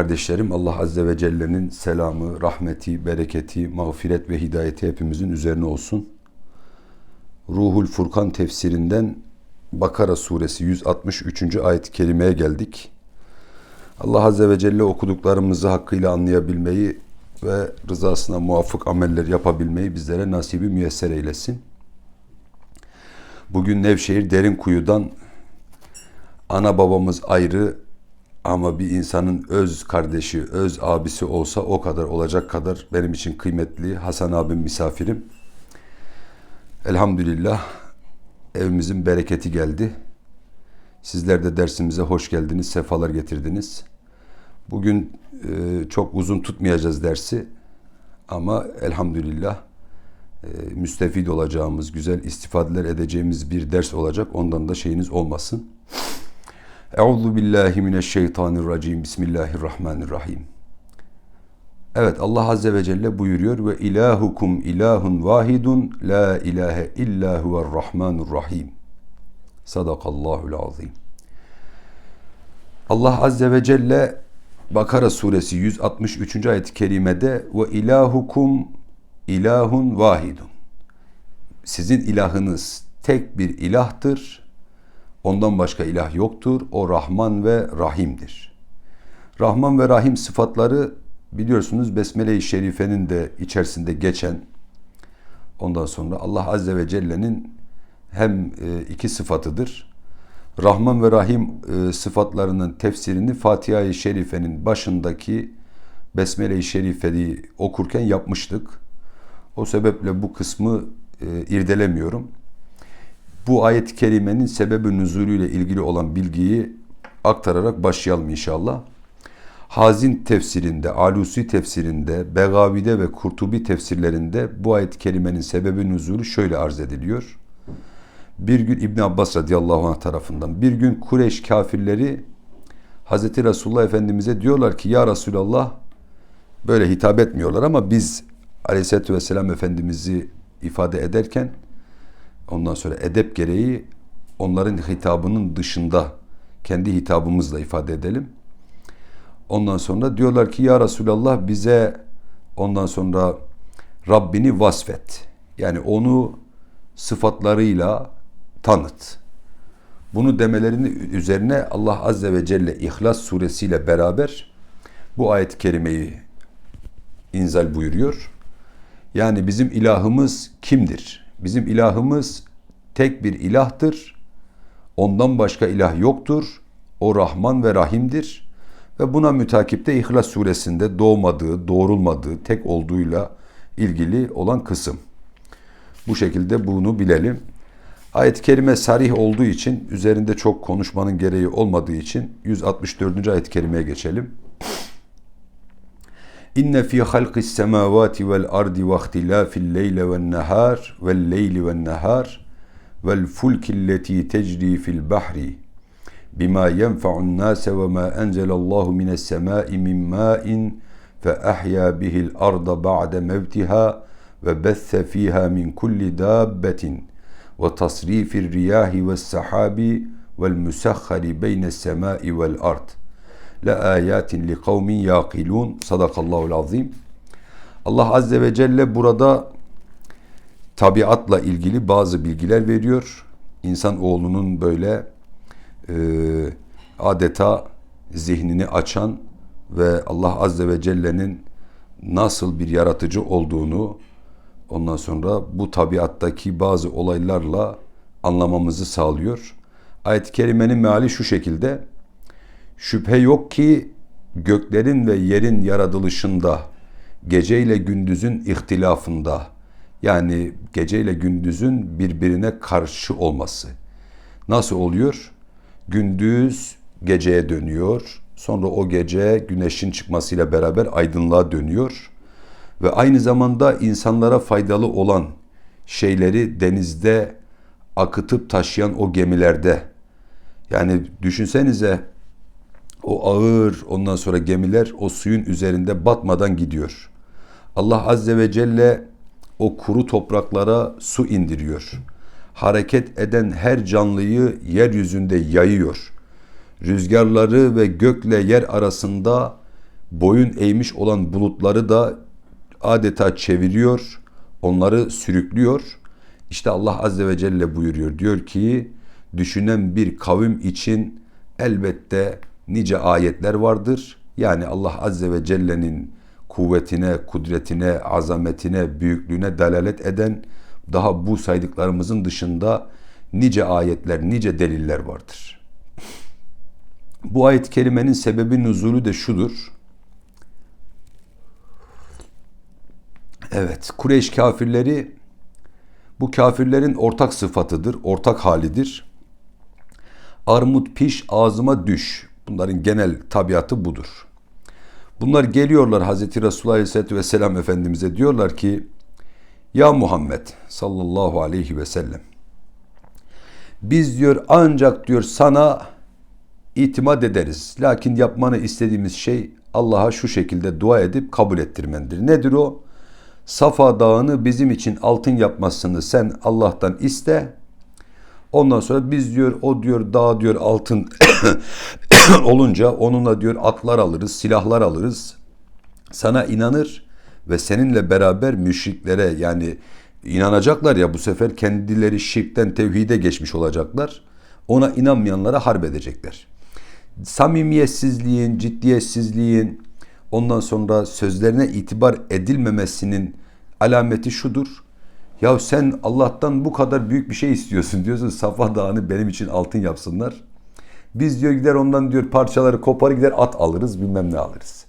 Kardeşlerim Allah Azze ve Celle'nin selamı, rahmeti, bereketi, mağfiret ve hidayeti hepimizin üzerine olsun. Ruhul Furkan tefsirinden Bakara suresi 163. ayet-i kerimeye geldik. Allah Azze ve Celle okuduklarımızı hakkıyla anlayabilmeyi ve rızasına muvafık ameller yapabilmeyi bizlere nasibi müyesser eylesin. Bugün Nevşehir Derinkuyu'dan ana babamız ayrı ama bir insanın öz kardeşi, öz abisi olsa o kadar olacak kadar benim için kıymetli Hasan abim misafirim. Elhamdülillah evimizin bereketi geldi. Sizler de dersimize hoş geldiniz, sefalar getirdiniz. Bugün e, çok uzun tutmayacağız dersi ama elhamdülillah e, müstefid olacağımız, güzel istifadeler edeceğimiz bir ders olacak. Ondan da şeyiniz olmasın. Euzu billahi mineşşeytanirracim. Bismillahirrahmanirrahim. Evet Allah Azze ve Celle buyuruyor ve ilahukum ilahun vahidun la ilahe illa huver rahmanur rahim. Sadakallahul azim. Allah Azze ve Celle Bakara suresi 163. ayet-i kerimede ve ilahukum ilahun vahidun. Sizin ilahınız tek bir ilahtır. Ondan başka ilah yoktur. O Rahman ve Rahim'dir. Rahman ve Rahim sıfatları biliyorsunuz Besmele-i Şerife'nin de içerisinde geçen ondan sonra Allah Azze ve Celle'nin hem e, iki sıfatıdır. Rahman ve Rahim e, sıfatlarının tefsirini Fatiha-i Şerife'nin başındaki Besmele-i Şerife'yi okurken yapmıştık. O sebeple bu kısmı e, irdelemiyorum. Bu ayet-i kerimenin sebebi nüzulüyle ilgili olan bilgiyi aktararak başlayalım inşallah. Hazin tefsirinde, Alusi tefsirinde, Begavi'de ve Kurtubi tefsirlerinde bu ayet-i kerimenin sebebi nüzulü şöyle arz ediliyor. Bir gün İbn Abbas radıyallahu anh tarafından bir gün Kureyş kafirleri Hazreti Resulullah Efendimiz'e diyorlar ki ya Resulallah böyle hitap etmiyorlar ama biz Aleyhisselatü Vesselam Efendimiz'i ifade ederken ondan sonra edep gereği onların hitabının dışında kendi hitabımızla ifade edelim. Ondan sonra diyorlar ki ya Resulallah bize ondan sonra Rabbini vasfet. Yani onu sıfatlarıyla tanıt. Bunu demelerinin üzerine Allah Azze ve Celle İhlas suresiyle beraber bu ayet-i kerimeyi inzal buyuruyor. Yani bizim ilahımız kimdir? Bizim ilahımız tek bir ilahtır. Ondan başka ilah yoktur. O Rahman ve Rahim'dir. Ve buna mütakipte İhlas suresinde doğmadığı, doğrulmadığı, tek olduğuyla ilgili olan kısım. Bu şekilde bunu bilelim. Ayet-i kerime sarih olduğu için, üzerinde çok konuşmanın gereği olmadığı için 164. ayet-i kerimeye geçelim. إن في خلق السماوات والأرض واختلاف الليل والنهار والليل والنهار والفلك التي تجري في البحر بما ينفع الناس وما أنزل الله من السماء من ماء فأحيا به الأرض بعد موتها وبث فيها من كل دابة وتصريف الرياح والسحاب والمسخر بين السماء والأرض la ayatin li kavmin yaqilun sadakallahu azim. Allah azze ve celle burada tabiatla ilgili bazı bilgiler veriyor. İnsan oğlunun böyle e, adeta zihnini açan ve Allah azze ve celle'nin nasıl bir yaratıcı olduğunu ondan sonra bu tabiattaki bazı olaylarla anlamamızı sağlıyor. Ayet-i kerimenin meali şu şekilde. Şüphe yok ki göklerin ve yerin yaratılışında, gece ile gündüzün ihtilafında, yani gece ile gündüzün birbirine karşı olması. Nasıl oluyor? Gündüz geceye dönüyor, sonra o gece güneşin çıkmasıyla beraber aydınlığa dönüyor ve aynı zamanda insanlara faydalı olan şeyleri denizde akıtıp taşıyan o gemilerde yani düşünsenize o ağır ondan sonra gemiler o suyun üzerinde batmadan gidiyor. Allah Azze ve Celle o kuru topraklara su indiriyor. Hareket eden her canlıyı yeryüzünde yayıyor. Rüzgarları ve gökle yer arasında boyun eğmiş olan bulutları da adeta çeviriyor, onları sürüklüyor. İşte Allah Azze ve Celle buyuruyor. Diyor ki düşünen bir kavim için elbette nice ayetler vardır. Yani Allah Azze ve Celle'nin kuvvetine, kudretine, azametine, büyüklüğüne delalet eden daha bu saydıklarımızın dışında nice ayetler, nice deliller vardır. Bu ayet kelimenin sebebi nuzulü de şudur. Evet, Kureyş kafirleri bu kafirlerin ortak sıfatıdır, ortak halidir. Armut piş, ağzıma düş. Bunların genel tabiatı budur. Bunlar geliyorlar Hazreti Resulullah Aleyhisselatü Vesselam Efendimiz'e diyorlar ki Ya Muhammed sallallahu aleyhi ve sellem biz diyor ancak diyor sana itimat ederiz. Lakin yapmanı istediğimiz şey Allah'a şu şekilde dua edip kabul ettirmendir. Nedir o? Safa dağını bizim için altın yapmasını sen Allah'tan iste. Ondan sonra biz diyor o diyor dağ diyor altın olunca onunla diyor atlar alırız, silahlar alırız. Sana inanır ve seninle beraber müşriklere yani inanacaklar ya bu sefer kendileri şirkten tevhide geçmiş olacaklar. Ona inanmayanlara harp edecekler. Samimiyetsizliğin, ciddiyetsizliğin, ondan sonra sözlerine itibar edilmemesinin alameti şudur. Ya sen Allah'tan bu kadar büyük bir şey istiyorsun diyorsun. Safa Dağı'nı benim için altın yapsınlar. Biz diyor gider ondan diyor parçaları kopar gider at alırız bilmem ne alırız.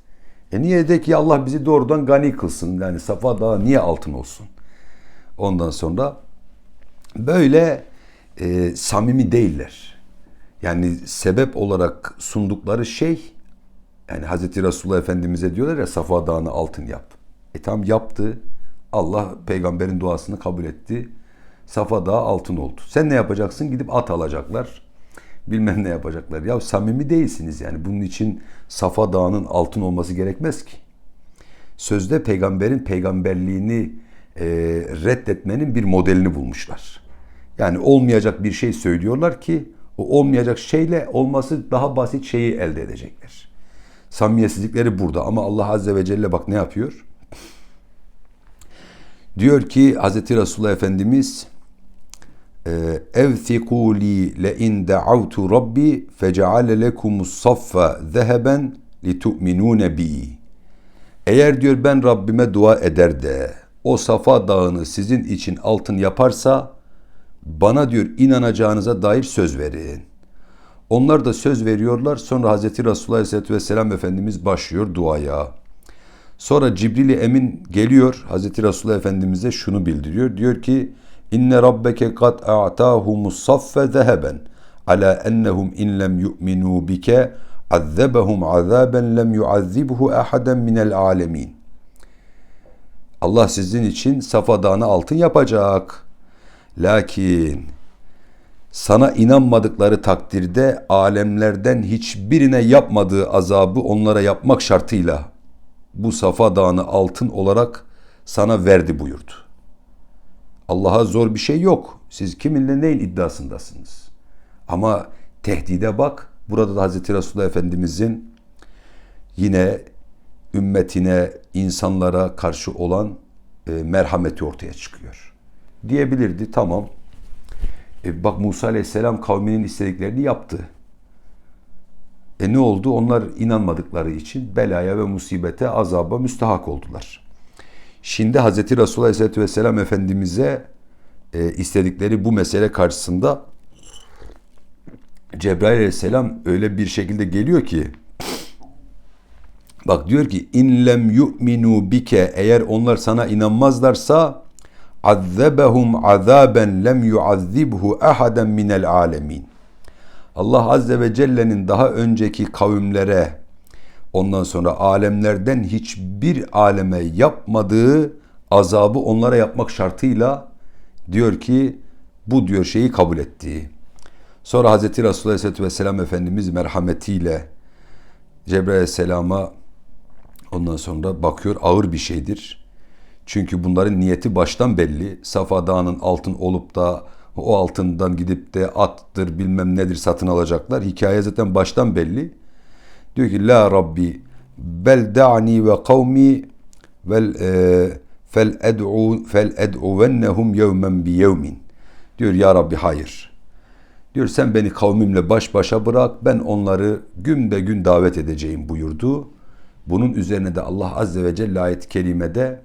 E niye de ki Allah bizi doğrudan gani kılsın. Yani Safa Dağı niye altın olsun? Ondan sonra böyle e, samimi değiller. Yani sebep olarak sundukları şey yani Hazreti Resulullah Efendimiz'e diyorlar ya Safa Dağı'nı altın yap. E tam yaptı. Allah peygamberin duasını kabul etti. Safa Dağı altın oldu. Sen ne yapacaksın? Gidip at alacaklar. Bilmem ne yapacaklar. Ya samimi değilsiniz yani. Bunun için Safa Dağı'nın altın olması gerekmez ki. Sözde peygamberin peygamberliğini e, reddetmenin bir modelini bulmuşlar. Yani olmayacak bir şey söylüyorlar ki o olmayacak şeyle olması daha basit şeyi elde edecekler. Samimiyetsizlikleri burada ama Allah Azze ve Celle bak ne yapıyor? Diyor ki Hz. Resulullah Efendimiz le in da'avtu rabbi feceale lekumus saffa zeheben li tu'minune bi. Eğer diyor ben Rabbime dua eder de o Safa dağını sizin için altın yaparsa bana diyor inanacağınıza dair söz verin. Onlar da söz veriyorlar. Sonra Hazreti Resulullah Aleyhisselatü Vesselam Efendimiz başlıyor duaya. Sonra Cibril-i Emin geliyor Hazreti Resulullah Efendimiz'e şunu bildiriyor. Diyor ki İnne rabbeke kad a'tahumus saffe zeheben ala ennehum in lem yu'minu bike azzebehum azaben lem yuazzibhu ahaden minel alemin. Allah sizin için Safa Dağı'nı altın yapacak. Lakin sana inanmadıkları takdirde alemlerden hiçbirine yapmadığı azabı onlara yapmak şartıyla bu Safa Dağı'nı altın olarak sana verdi buyurdu. Allah'a zor bir şey yok. Siz kiminle neyin iddiasındasınız? Ama tehdide bak. Burada da Hazreti Resulullah Efendimizin yine ümmetine, insanlara karşı olan e, merhameti ortaya çıkıyor. Diyebilirdi tamam. E, bak Musa Aleyhisselam kavminin istediklerini yaptı. E ne oldu? Onlar inanmadıkları için belaya ve musibete, azaba müstahak oldular. Şimdi Hz. Resulullah Aleyhisselatü Vesselam Efendimiz'e e, istedikleri bu mesele karşısında Cebrail Aleyhisselam öyle bir şekilde geliyor ki bak diyor ki in lem yu'minu bike eğer onlar sana inanmazlarsa azzebehum azaben lem yuazzibhu ahaden minel alemin. Allah Azze ve Celle'nin daha önceki kavimlere ondan sonra alemlerden hiçbir aleme yapmadığı azabı onlara yapmak şartıyla diyor ki bu diyor şeyi kabul etti. Sonra Hz. Resulullah Aleyhisselatü Vesselam Efendimiz merhametiyle Cebrail Aleyhisselam'a ondan sonra bakıyor ağır bir şeydir. Çünkü bunların niyeti baştan belli. Safa Dağı'nın altın olup da o altından gidip de attır bilmem nedir satın alacaklar. Hikaye zaten baştan belli. Diyor ki La Rabbi bel da'ni ve kavmi vel e, fel ed'u fel ed'uvennehum yevmen bi yevmin. Diyor ya Rabbi hayır. Diyor sen beni kavmimle baş başa bırak ben onları gün be gün davet edeceğim buyurdu. Bunun üzerine de Allah Azze ve Celle ayet-i kerimede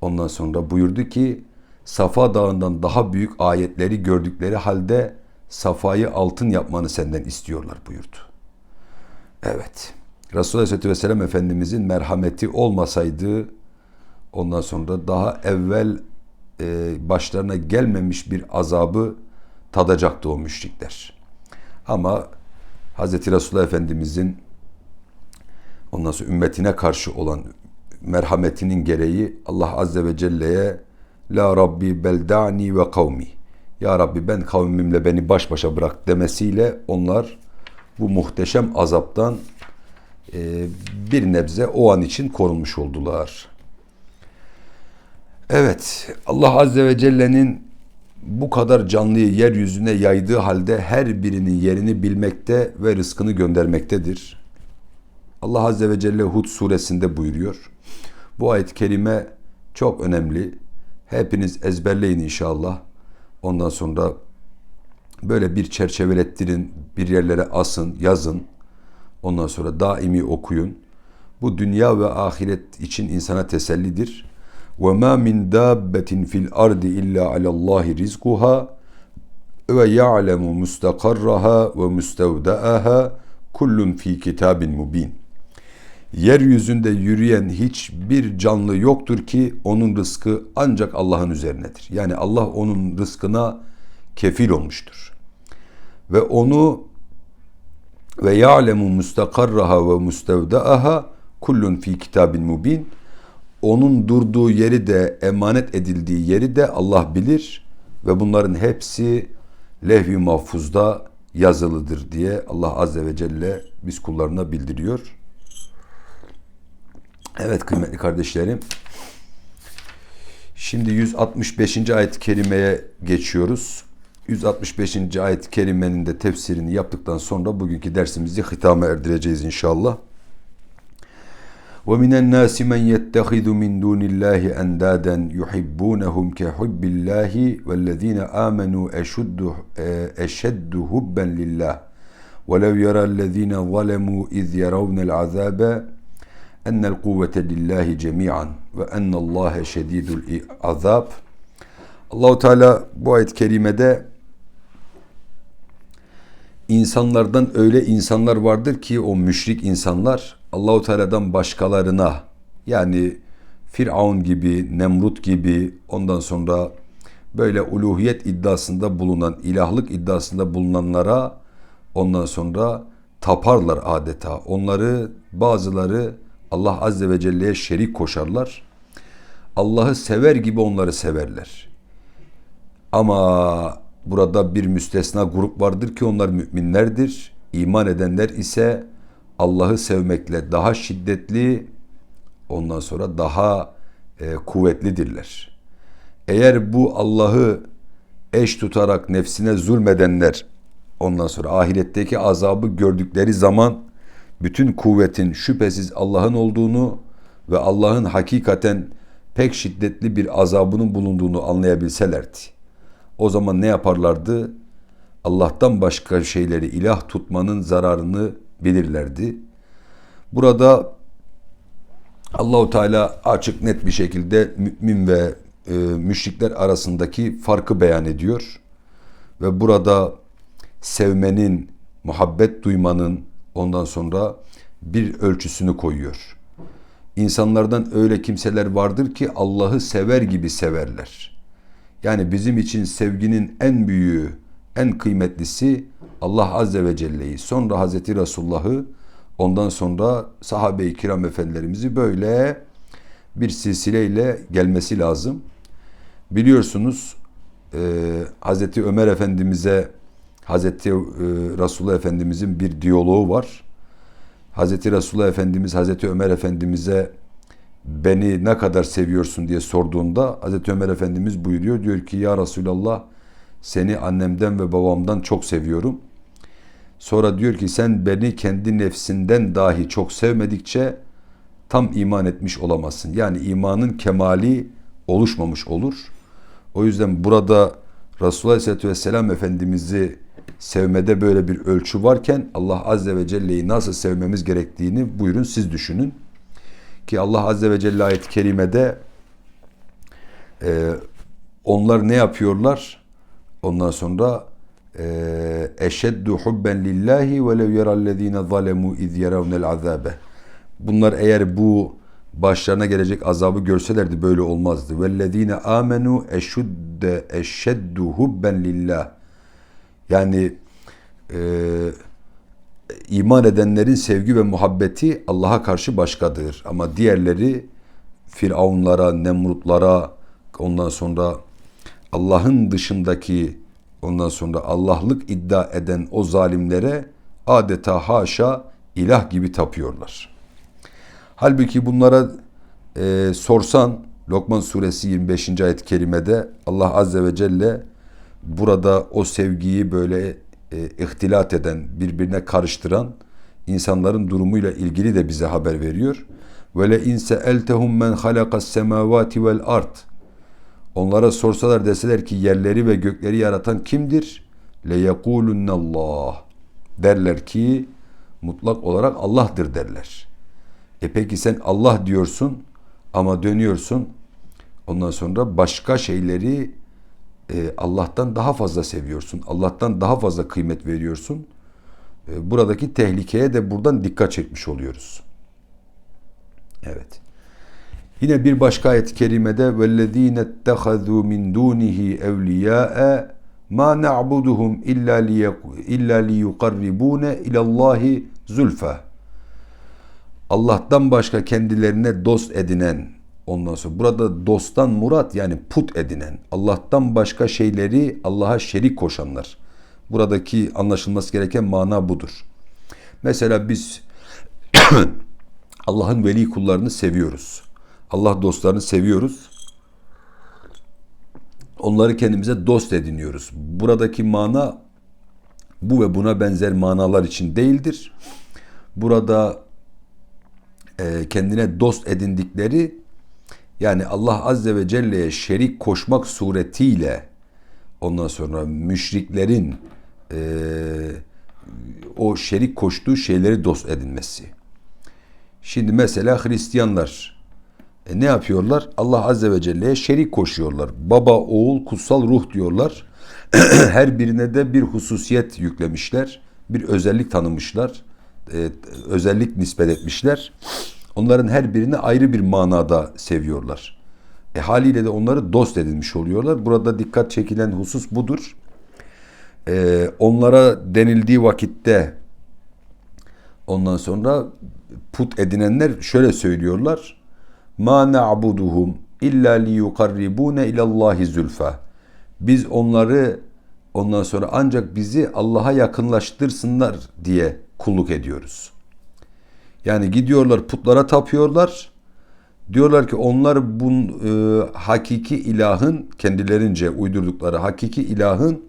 ondan sonra buyurdu ki Safa Dağı'ndan daha büyük ayetleri gördükleri halde Safa'yı altın yapmanı senden istiyorlar buyurdu. Evet. Resulullah Aleyhisselatü Vesselam Efendimizin merhameti olmasaydı ondan sonra daha evvel e, başlarına gelmemiş bir azabı tadacaktı o müşrikler. Ama Hz. Resulullah Efendimizin ondan sonra ümmetine karşı olan merhametinin gereği Allah Azze ve Celle'ye La Rabbi beldani ve kavmi Ya Rabbi ben kavmimle beni baş başa bırak demesiyle onlar bu muhteşem azaptan e, bir nebze o an için korunmuş oldular. Evet Allah Azze ve Celle'nin bu kadar canlıyı yeryüzüne yaydığı halde her birinin yerini bilmekte ve rızkını göndermektedir. Allah Azze ve Celle Hud suresinde buyuruyor. Bu ayet-i kerime çok önemli. Hepiniz ezberleyin inşallah. Ondan sonra böyle bir çerçevelettirin, bir yerlere asın, yazın. Ondan sonra daimi okuyun. Bu dünya ve ahiret için insana tesellidir. Ve ma min dabbetin fil ardi illa alallahi rizquha ve ya'lemu mustakarraha ve müstevdaaha kullun fi kitabin mubin. Yeryüzünde yürüyen hiçbir canlı yoktur ki onun rızkı ancak Allah'ın üzerinedir. Yani Allah onun rızkına kefil olmuştur. Ve onu ve ya'lemu mustakarraha ve mustevdaaha kullun fi kitabin mubin. Onun durduğu yeri de emanet edildiği yeri de Allah bilir ve bunların hepsi lehvi mahfuzda yazılıdır diye Allah azze ve celle biz kullarına bildiriyor. Evet kıymetli kardeşlerim. Şimdi 165. ayet-i kerimeye geçiyoruz. 165. ayet-i kerimenin de tefsirini yaptıktan sonra bugünkü dersimizi hitama erdireceğiz inşallah. وَمِنَ النَّاسِ مَنْ يَتَّخِذُ مِنْ دُونِ اللّٰهِ اَنْدَادًا يُحِبُّونَهُمْ كَحُبِّ اللّٰهِ وَالَّذ۪ينَ آمَنُوا اَشُدُّ اَشَدُّ هُبًّا لِلّٰهِ وَلَوْ يَرَى الَّذ۪ينَ ظَلَمُوا اِذْ يَرَوْنَ الْعَذَابَ ennel kuvvete lillahi cemi'an ve ennallâhe şedidul azab. Allahu Teala bu ayet kerimede insanlardan öyle insanlar vardır ki o müşrik insanlar Allahu Teala'dan başkalarına yani Firavun gibi, Nemrut gibi ondan sonra böyle uluhiyet iddiasında bulunan, ilahlık iddiasında bulunanlara ondan sonra taparlar adeta. Onları bazıları Allah Azze ve Celle'ye şerik koşarlar. Allah'ı sever gibi onları severler. Ama burada bir müstesna grup vardır ki onlar müminlerdir. İman edenler ise Allah'ı sevmekle daha şiddetli, ondan sonra daha e, kuvvetlidirler. Eğer bu Allah'ı eş tutarak nefsine zulmedenler ondan sonra ahiretteki azabı gördükleri zaman bütün kuvvetin şüphesiz Allah'ın olduğunu ve Allah'ın hakikaten pek şiddetli bir azabının bulunduğunu anlayabilselerdi. O zaman ne yaparlardı? Allah'tan başka şeyleri ilah tutmanın zararını bilirlerdi. Burada Allahu Teala açık net bir şekilde mümin ve e, müşrikler arasındaki farkı beyan ediyor. Ve burada sevmenin, muhabbet duymanın ondan sonra bir ölçüsünü koyuyor. İnsanlardan öyle kimseler vardır ki Allah'ı sever gibi severler. Yani bizim için sevginin en büyüğü, en kıymetlisi Allah Azze ve Celle'yi, sonra Hazreti Resulullah'ı, ondan sonra sahabe-i kiram efendilerimizi böyle bir silsileyle gelmesi lazım. Biliyorsunuz e, Hazreti Ömer Efendimiz'e Hazreti e, Resulullah Efendimiz'in bir diyaloğu var. Hazreti Resulullah Efendimiz Hazreti Ömer Efendimiz'e beni ne kadar seviyorsun diye sorduğunda Hazreti Ömer Efendimiz buyuruyor. Diyor ki ya Resulallah seni annemden ve babamdan çok seviyorum. Sonra diyor ki sen beni kendi nefsinden dahi çok sevmedikçe tam iman etmiş olamazsın. Yani imanın kemali oluşmamış olur. O yüzden burada Resulullah Aleyhisselatü Vesselam Efendimiz'i sevmede böyle bir ölçü varken Allah Azze ve Celle'yi nasıl sevmemiz gerektiğini buyurun siz düşünün. Ki Allah Azze ve Celle ayet-i kerimede e, onlar ne yapıyorlar? Ondan sonra e, eşeddu hubben lillahi ve lev yerallezine zalemu iz yeravnel azabe. Bunlar eğer bu başlarına gelecek azabı görselerdi böyle olmazdı. Vellezine amenu eşudde eşeddu hubben lillah. Yani e, iman edenlerin sevgi ve muhabbeti Allah'a karşı başkadır. Ama diğerleri Firavunlara, Nemrutlara, ondan sonra Allah'ın dışındaki ondan sonra Allah'lık iddia eden o zalimlere adeta haşa ilah gibi tapıyorlar. Halbuki bunlara e, sorsan Lokman suresi 25. ayet-i kerimede Allah azze ve celle burada o sevgiyi böyle e, ihtilat eden, birbirine karıştıran insanların durumuyla ilgili de bize haber veriyor. Ve le inse eltehum men halakas semavati vel ard. Onlara sorsalar deseler ki yerleri ve gökleri yaratan kimdir? Le yekulunallah. Derler ki mutlak olarak Allah'tır derler. E peki sen Allah diyorsun ama dönüyorsun ondan sonra başka şeyleri Allah'tan daha fazla seviyorsun. Allah'tan daha fazla kıymet veriyorsun. E, buradaki tehlikeye de buradan dikkat çekmiş oluyoruz. Evet. Yine bir başka ayet-i kerimede وَالَّذ۪ينَ اتَّخَذُوا مِنْ دُونِهِ اَوْلِيَاءَ مَا نَعْبُدُهُمْ اِلَّا لِيُقَرِّبُونَ اِلَى اللّٰهِ زُلْفَةً Allah'tan başka kendilerine dost edinen, ondan sonra burada dosttan murat yani put edinen, Allah'tan başka şeyleri Allah'a şerik koşanlar. Buradaki anlaşılması gereken mana budur. Mesela biz Allah'ın veli kullarını seviyoruz. Allah dostlarını seviyoruz. Onları kendimize dost ediniyoruz. Buradaki mana bu ve buna benzer manalar için değildir. Burada e, kendine dost edindikleri yani Allah Azze ve Celle'ye şerik koşmak suretiyle ondan sonra müşriklerin e, o şerik koştuğu şeyleri dost edinmesi. Şimdi mesela Hristiyanlar e, ne yapıyorlar? Allah Azze ve Celle'ye şerik koşuyorlar. Baba, oğul, kutsal ruh diyorlar. Her birine de bir hususiyet yüklemişler. Bir özellik tanımışlar. E, özellik nispet etmişler. Onların her birini ayrı bir manada seviyorlar. E, haliyle de onları dost edinmiş oluyorlar. Burada dikkat çekilen husus budur. E, onlara denildiği vakitte ondan sonra put edinenler şöyle söylüyorlar. Ma na'buduhum illa li yukarribune ilallahi zülfa. Biz onları ondan sonra ancak bizi Allah'a yakınlaştırsınlar diye kulluk ediyoruz. Yani gidiyorlar putlara tapıyorlar. Diyorlar ki onlar bu e, hakiki ilahın kendilerince uydurdukları hakiki ilahın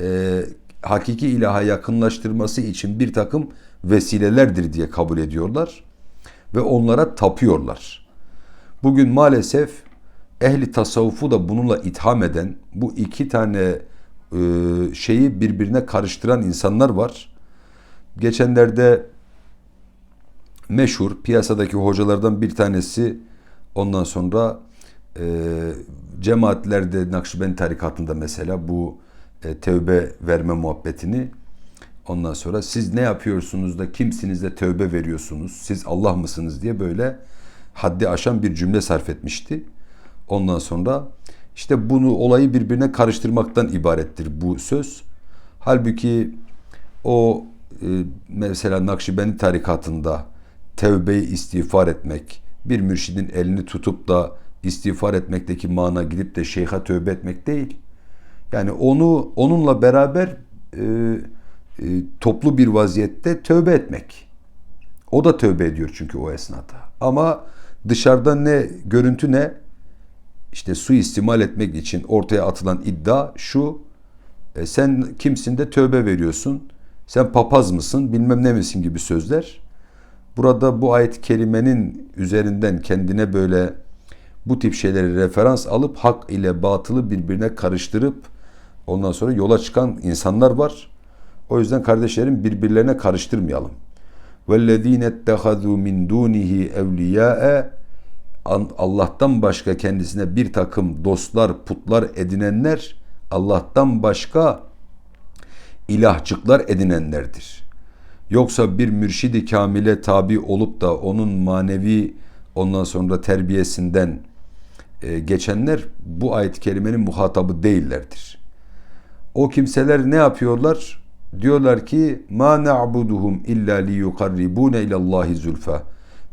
e, hakiki ilaha yakınlaştırması için bir takım vesilelerdir diye kabul ediyorlar ve onlara tapıyorlar. Bugün maalesef ehli tasavvufu da bununla itham eden bu iki tane e, şeyi birbirine karıştıran insanlar var. Geçenlerde meşhur piyasadaki hocalardan bir tanesi ondan sonra e, cemaatlerde Nakşibendi tarikatında mesela bu e, tövbe verme muhabbetini ondan sonra siz ne yapıyorsunuz da kimsiniz de tövbe veriyorsunuz siz Allah mısınız diye böyle haddi aşan bir cümle sarf etmişti. Ondan sonra işte bunu olayı birbirine karıştırmaktan ibarettir bu söz. Halbuki o e, mesela Nakşibendi tarikatında tevbeyi istiğfar etmek, bir mürşidin elini tutup da istiğfar etmekteki mana gidip de şeyha tövbe etmek değil. Yani onu onunla beraber e, e, toplu bir vaziyette tövbe etmek. O da tövbe ediyor çünkü o esnada. Ama dışarıda ne görüntü ne işte su istimal etmek için ortaya atılan iddia şu. E, sen kimsin de tövbe veriyorsun. sen papaz mısın, bilmem ne misin gibi sözler. Burada bu ayet-i kerimenin üzerinden kendine böyle bu tip şeyleri referans alıp hak ile batılı birbirine karıştırıp ondan sonra yola çıkan insanlar var. O yüzden kardeşlerim birbirlerine karıştırmayalım. وَالَّذ۪ينَ اتَّخَذُوا مِنْ دُونِهِ اَوْلِيَاءَ Allah'tan başka kendisine bir takım dostlar, putlar edinenler Allah'tan başka ilahçıklar edinenlerdir. Yoksa bir mürşidi kamile tabi olup da onun manevi ondan sonra terbiyesinden e, geçenler bu ayet-i kerimenin muhatabı değillerdir. O kimseler ne yapıyorlar? Diyorlar ki ma na'buduhum illa li yukarribuna ila Allahi zulfa.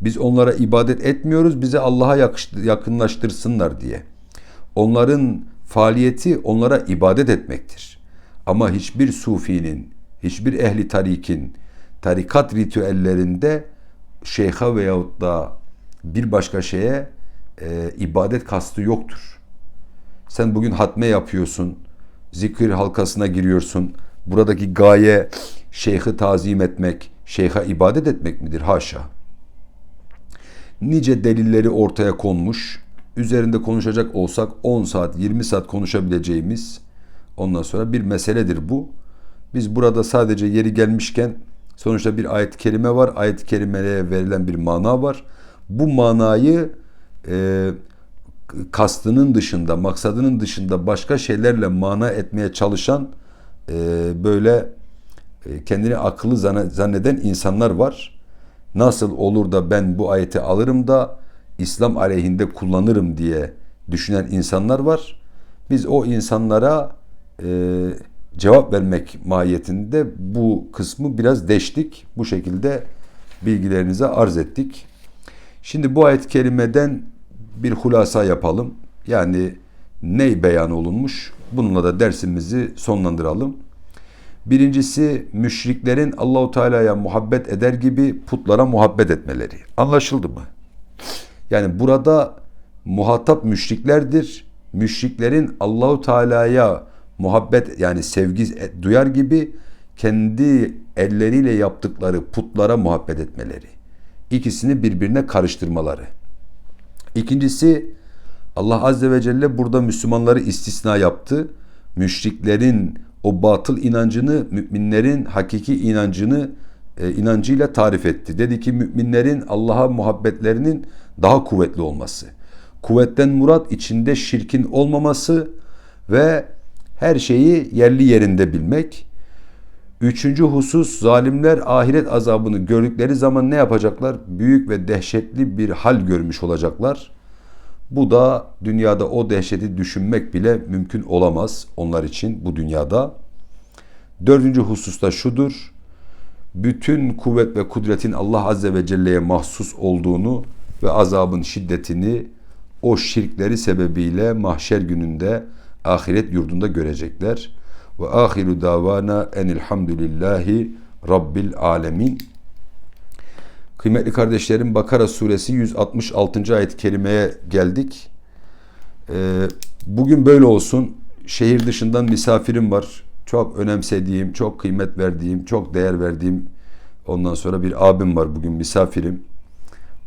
Biz onlara ibadet etmiyoruz bize Allah'a yakınlaştırsınlar diye. Onların faaliyeti onlara ibadet etmektir. Ama hiçbir sufinin, hiçbir ehli tarikin tarikat ritüellerinde şeyha veyahut da bir başka şeye e, ibadet kastı yoktur. Sen bugün hatme yapıyorsun, zikir halkasına giriyorsun. Buradaki gaye şeyhi tazim etmek, şeyha ibadet etmek midir? Haşa. Nice delilleri ortaya konmuş. Üzerinde konuşacak olsak 10 saat, 20 saat konuşabileceğimiz ondan sonra bir meseledir bu. Biz burada sadece yeri gelmişken sonuçta bir ayet-i kerime var. Ayet-i verilen bir mana var. Bu manayı e, kastının dışında, maksadının dışında başka şeylerle mana etmeye çalışan e, böyle e, kendini akıllı zanneden insanlar var. Nasıl olur da ben bu ayeti alırım da İslam aleyhinde kullanırım diye düşünen insanlar var. Biz o insanlara e, cevap vermek mahiyetinde bu kısmı biraz deştik. Bu şekilde bilgilerinize arz ettik. Şimdi bu ayet-i kerimeden bir hulasa yapalım. Yani ne beyan olunmuş? Bununla da dersimizi sonlandıralım. Birincisi müşriklerin Allahu Teala'ya muhabbet eder gibi putlara muhabbet etmeleri. Anlaşıldı mı? Yani burada muhatap müşriklerdir. Müşriklerin Allahu Teala'ya muhabbet yani sevgi duyar gibi kendi elleriyle yaptıkları putlara muhabbet etmeleri. İkisini birbirine karıştırmaları. İkincisi Allah Azze ve Celle burada Müslümanları istisna yaptı. Müşriklerin o batıl inancını müminlerin hakiki inancını e, inancıyla tarif etti. Dedi ki müminlerin Allah'a muhabbetlerinin daha kuvvetli olması. Kuvvetten murat içinde şirkin olmaması ve her şeyi yerli yerinde bilmek. Üçüncü husus zalimler ahiret azabını gördükleri zaman ne yapacaklar? Büyük ve dehşetli bir hal görmüş olacaklar. Bu da dünyada o dehşeti düşünmek bile mümkün olamaz onlar için bu dünyada. Dördüncü hususta şudur. Bütün kuvvet ve kudretin Allah Azze ve Celle'ye mahsus olduğunu ve azabın şiddetini o şirkleri sebebiyle mahşer gününde ahiret yurdunda görecekler. Ve ahiru davana enilhamdülillahi rabbil alemin. Kıymetli kardeşlerim Bakara suresi 166. ayet-i kerimeye geldik. Ee, bugün böyle olsun. Şehir dışından misafirim var. Çok önemsediğim, çok kıymet verdiğim, çok değer verdiğim ondan sonra bir abim var bugün misafirim.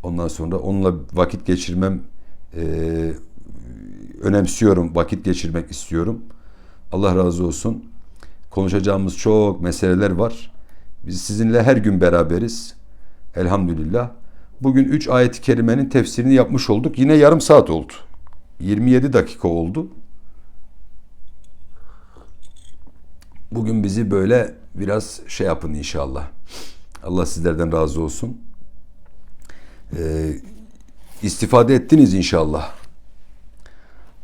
Ondan sonra onunla vakit geçirmem e, önemsiyorum, vakit geçirmek istiyorum. Allah razı olsun. Konuşacağımız çok meseleler var. Biz sizinle her gün beraberiz. Elhamdülillah. Bugün 3 ayet-i kerimenin tefsirini yapmış olduk. Yine yarım saat oldu. 27 dakika oldu. Bugün bizi böyle biraz şey yapın inşallah. Allah sizlerden razı olsun. Ee, istifade ettiniz inşallah.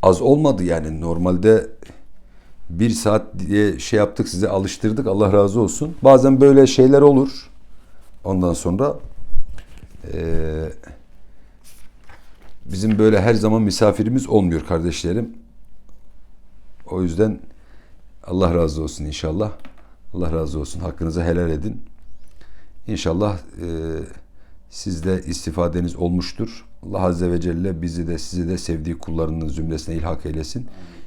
Az olmadı yani normalde bir saat diye şey yaptık size alıştırdık Allah razı olsun. Bazen böyle şeyler olur. Ondan sonra e, bizim böyle her zaman misafirimiz olmuyor kardeşlerim. O yüzden Allah razı olsun inşallah. Allah razı olsun. Hakkınızı helal edin. İnşallah e, sizde istifadeniz olmuştur. Allah Azze ve Celle bizi de sizi de sevdiği kullarının zümresine ilhak eylesin.